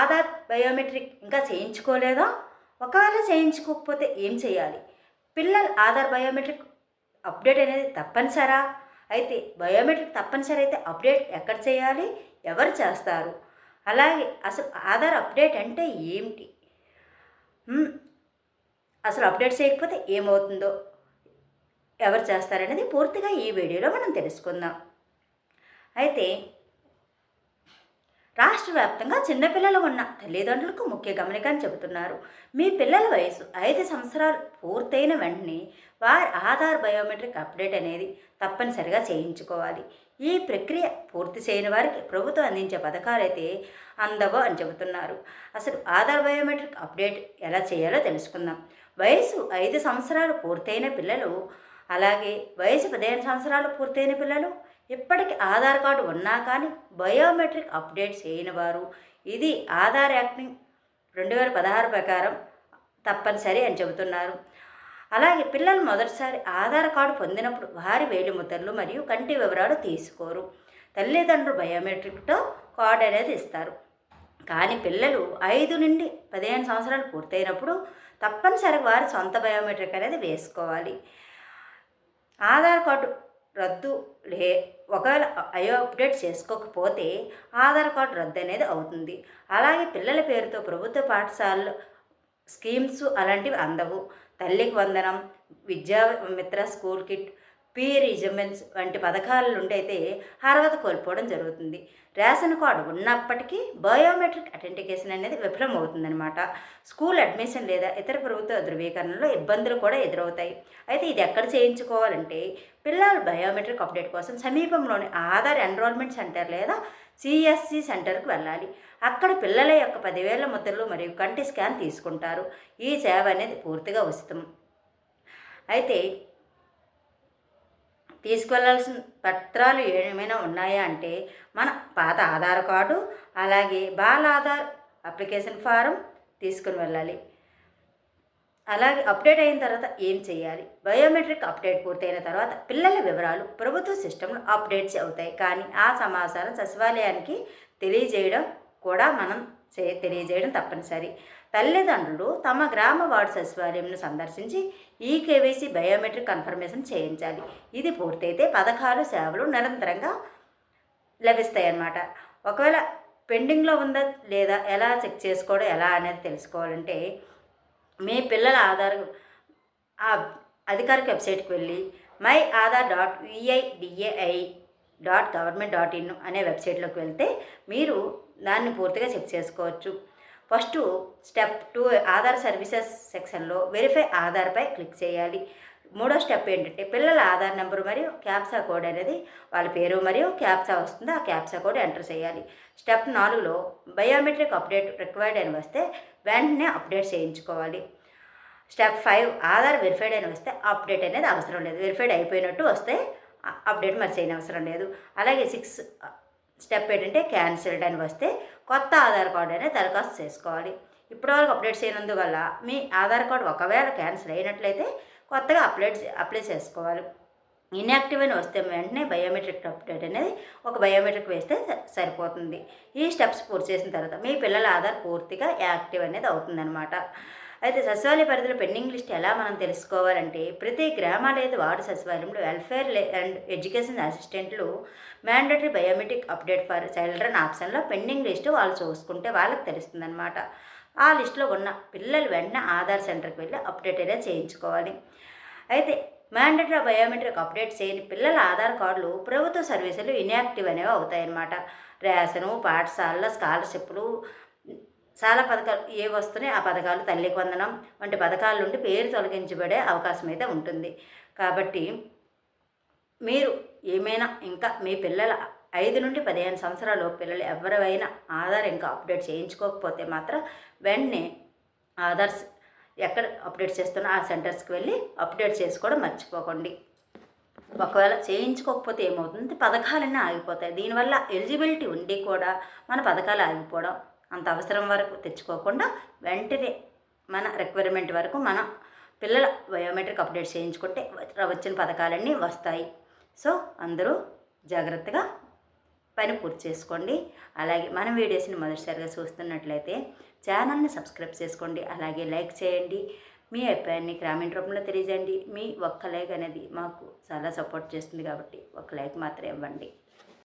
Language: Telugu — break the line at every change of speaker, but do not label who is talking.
ఆధార్ బయోమెట్రిక్ ఇంకా చేయించుకోలేదా? ఒకవేళ చేయించుకోకపోతే ఏం చేయాలి? పిల్లల ఆధార్ బయోమెట్రిక్ అప్డేట్ అనేది తప్పనిసరా? అయితే బయోమెట్రిక్ తప్పనిసరి అయితే అప్డేట్ ఎక్కడ చేయాలి? ఎవరు చేస్తారు? అలాగే అసలు ఆధార్ అప్డేట్ అంటే ఏమిటి? అసలు అప్డేట్ చేయకపోతే ఏమవుతుందో? ఎవరు చేస్తారనేది పూర్తిగా ఈ వీడియోలో మనం తెలుసుకుందాం. అయితే రాష్ట్ర వ్యాప్తంగా చిన్నపిల్లలు ఉన్న తల్లిదండ్రులకు ముఖ్య గమనిక అని చెబుతున్నారు. మీ పిల్లల వయసు ఐదు సంవత్సరాలు పూర్తయిన వెంటనే వారి ఆధార్ బయోమెట్రిక్ అప్డేట్ అనేది తప్పనిసరిగా చేయించుకోవాలి. ఈ ప్రక్రియ పూర్తి చేయని వారికి ప్రభుత్వం అందించే పథకాలు అయితే అని చెబుతున్నారు. అసలు ఆధార్ బయోమెట్రిక్ అప్డేట్ ఎలా చేయాలో తెలుసుకుందాం. వయసు ఐదు సంవత్సరాలు పూర్తయిన పిల్లలు అలాగే వయసు పదిహేను సంవత్సరాలు పూర్తయిన పిల్లలు ఇప్పటికి ఆధార్ కార్డు ఉన్నా కానీ బయోమెట్రిక్ అప్డేట్ చేయని వారు. ఇది ఆధార్ యాక్టింగ్ రెండు వేల పదహారు ప్రకారం తప్పనిసరి అని చెబుతున్నారు. అలాగే పిల్లలు మొదటిసారి ఆధార్ కార్డు పొందినప్పుడు వారి వేలిముద్రలు మరియు కంటి వివరాలు తీసుకోరు. తల్లిదండ్రులు బయోమెట్రిక్తో కార్డు అనేది ఇస్తారు. కానీ పిల్లలు ఐదు నుండి పదిహేను సంవత్సరాలు పూర్తయినప్పుడు తప్పనిసరిగా వారి సొంత బయోమెట్రిక్ అనేది వేసుకోవాలి. ఆధార్ కార్డు రద్దు లే ఒకవేళ అయో అప్డేట్ చేసుకోకపోతే ఆధార్ కార్డు రద్దు అనేది అవుతుంది. అలాగే పిల్లల పేరుతో ప్రభుత్వ పాఠశాలలు స్కీమ్స్ అలాంటివి అందవు. తల్లికి వందనం విద్యా మిత్ర స్కూల్ కిట్ పీ రిజమెంట్స్ వంటి పథకాల నుండి అయితే అర్హత కోల్పోవడం జరుగుతుంది. రేషన్ కార్డు ఉన్నప్పటికీ బయోమెట్రిక్ అథెంటికేషన్ అనేది విఫలం స్కూల్ అడ్మిషన్ లేదా ఇతర ప్రభుత్వ ధృవీకరణలో ఇబ్బందులు కూడా ఎదురవుతాయి. అయితే ఇది ఎక్కడ చేయించుకోవాలంటే పిల్లలు బయోమెట్రిక్ అప్డేట్ కోసం సమీపంలోని ఆధార్ ఎన్రోల్మెంట్ సెంటర్ లేదా సిఎస్సి సెంటర్కు వెళ్ళాలి. అక్కడ పిల్లల యొక్క పదివేల ముద్రలు మరియు కంటి స్కాన్ తీసుకుంటారు. ఈ సేవ అనేది పూర్తిగా ఉచితం. అయితే తీసుకువెళ్ళాల్సిన పత్రాలు ఏమైనా ఉన్నాయా అంటే మన పాత ఆధార్ కార్డు అలాగే బాల ఆధార్ అప్లికేషన్ ఫారం తీసుకుని వెళ్ళాలి. అలాగే అప్డేట్ అయిన తర్వాత ఏం చేయాలి? బయోమెట్రిక్ అప్డేట్ పూర్తయిన తర్వాత పిల్లల వివరాలు ప్రభుత్వ సిస్టంలో అప్డేట్స్ అవుతాయి. కానీ ఆ సమాచారం సచివాలయానికి తెలియజేయడం కూడా మనం చే తెలియజేయడం తప్పనిసరి. తల్లిదండ్రులు తమ గ్రామ వార్డు సచివాలయంను సందర్శించి ఈ కేవైసీ బయోమెట్రిక్ కన్ఫర్మేషన్ చేయించాలి. ఇది పూర్తయితే పథకాలు సేవలు నిరంతరంగా లభిస్తాయన్నమాట. ఒకవేళ పెండింగ్లో ఉందా లేదా ఎలా చెక్ చేసుకోవడం ఎలా అనేది తెలుసుకోవాలంటే మీ పిల్లల ఆధార్ ఆ అధికారిక వెబ్సైట్కి వెళ్ళి my Aadhaar dot UIDAI dot government dot in అనే వెబ్సైట్లోకి వెళ్తే మీరు దాన్ని పూర్తిగా చెక్ చేసుకోవచ్చు. First step two Aadhaar services సెక్షన్లో వెరిఫై ఆధార్పై క్లిక్ చేయాలి. మూడో స్టెప్ ఏంటంటే పిల్లల ఆధార్ నెంబర్ మరియు క్యాప్సా కోడ్ అనేది వాళ్ళ పేరు మరియు క్యాప్సా వస్తుంది. ఆ క్యాప్సా కోడ్ ఎంటర్ చేయాలి. స్టెప్ నాలుగులో బయోమెట్రిక్ అప్డేట్ రిక్వైర్డ్ అని వస్తే వెంటనే అప్డేట్ చేయించుకోవాలి. స్టెప్ ఫైవ్ ఆధార్ వెరిఫైడ్ అని వస్తే అప్డేట్ అనేది అవసరం లేదు. వెరిఫైడ్ అయిపోయినట్టు వస్తే అప్డేట్ మరి చేయని అవసరం లేదు. అలాగే సిక్స్ స్టెప్ ఏంటంటే క్యాన్సిల్డ్ అని వస్తే కొత్త ఆధార్ కార్డు అనేది దరఖాస్తు చేసుకోవాలి. ఇప్పటివరకు అప్డేట్ చేయనందువల్ల మీ ఆధార్ కార్డు ఒకవేళ క్యాన్సిల్ అయినట్లయితే కొత్తగా అప్డేట్ అప్లై చేసుకోవాలి. ఇన్యాక్టివ్ అని వస్తే వెంటనే బయోమెట్రిక్ అప్డేట్ అనేది ఒక బయోమెట్రిక్ వేస్తే సరిపోతుంది. ఈ స్టెప్స్ పూర్తి చేసిన తర్వాత మీ పిల్లల ఆధార్ పూర్తిగా యాక్టివ్ అనేది అవుతుందన్నమాట. అయితే సచివాలయ పరిధిలో పెండింగ్ లిస్ట్ ఎలా మనం తెలుసుకోవాలంటే ప్రతి గ్రామ లేదా వార్డు సచివాలయంలో వెల్ఫేర్ అండ్ ఎడ్యుకేషన్ అసిస్టెంట్లు mandatory biometric update for children ఆప్షన్లో పెండింగ్ లిస్ట్ వాళ్ళు చూసుకుంటే వాళ్ళకి తెలుస్తుందన్నమాట. ఆ లిస్టులో ఉన్న పిల్లలు వెంటనే ఆధార్ సెంటర్కి వెళ్ళి అప్డేట్ అనేది చేయించుకోవాలి. అయితే మ్యాండటరీ బయోమెట్రిక్ అప్డేట్ చేయని పిల్లల ఆధార్ కార్డులు ప్రభుత్వ సర్వీసులు ఇన్యాక్టివ్ అనేవి అవుతాయన్నమాట. రేషను పాఠశాలల స్కాలర్షిప్లు చాలా పథకాలు ఏ వస్తున్నాయి ఆ పథకాలు తల్లికి వందనం వంటి పథకాల నుండి పేరు తొలగించబడే అవకాశం అయితే ఉంటుంది. కాబట్టి మీరు ఏమైనా ఇంకా మీ పిల్లల ఐదు నుండి పదిహేను సంవత్సరాలు పిల్లలు ఎవరైనా ఆధార్ ఇంకా అప్డేట్ చేయించుకోకపోతే మాత్రం వెంటనే ఆధార్స్ ఎక్కడ అప్డేట్ చేస్తున్నా ఆ సెంటర్స్కి వెళ్ళి అప్డేట్ చేసుకోవడం మర్చిపోకండి. ఒకవేళ చేయించుకోకపోతే ఏమవుతుంది? పథకాలన్నీ ఆగిపోతాయి. దీనివల్ల ఎలిజిబిలిటీ ఉండి కూడా మన పథకాలు ఆగిపోవడం అంత అవసరం వరకు తెచ్చుకోకుండా వెంటనే మన రిక్వైర్మెంట్ వరకు మన పిల్లల బయోమెట్రిక్ అప్డేట్ చేయించుకుంటే వచ్చిన పథకాలన్నీ వస్తాయి. సో అందరూ జాగ్రత్తగా పని పూర్తి చేసుకోండి. అలాగే మన వీడియోస్ని మొదటిసారిగా చూస్తున్నట్లయితే ఛానల్ని సబ్స్క్రైబ్ చేసుకోండి. అలాగే లైక్ చేయండి. మీ అభిప్రాయాన్ని గ్రామీణ రూపంలో తెలియజేయండి. మీ ఒక్క లైక్ అనేది మాకు చాలా సపోర్ట్ చేస్తుంది కాబట్టి ఒక లైక్ మాత్రం ఇవ్వండి.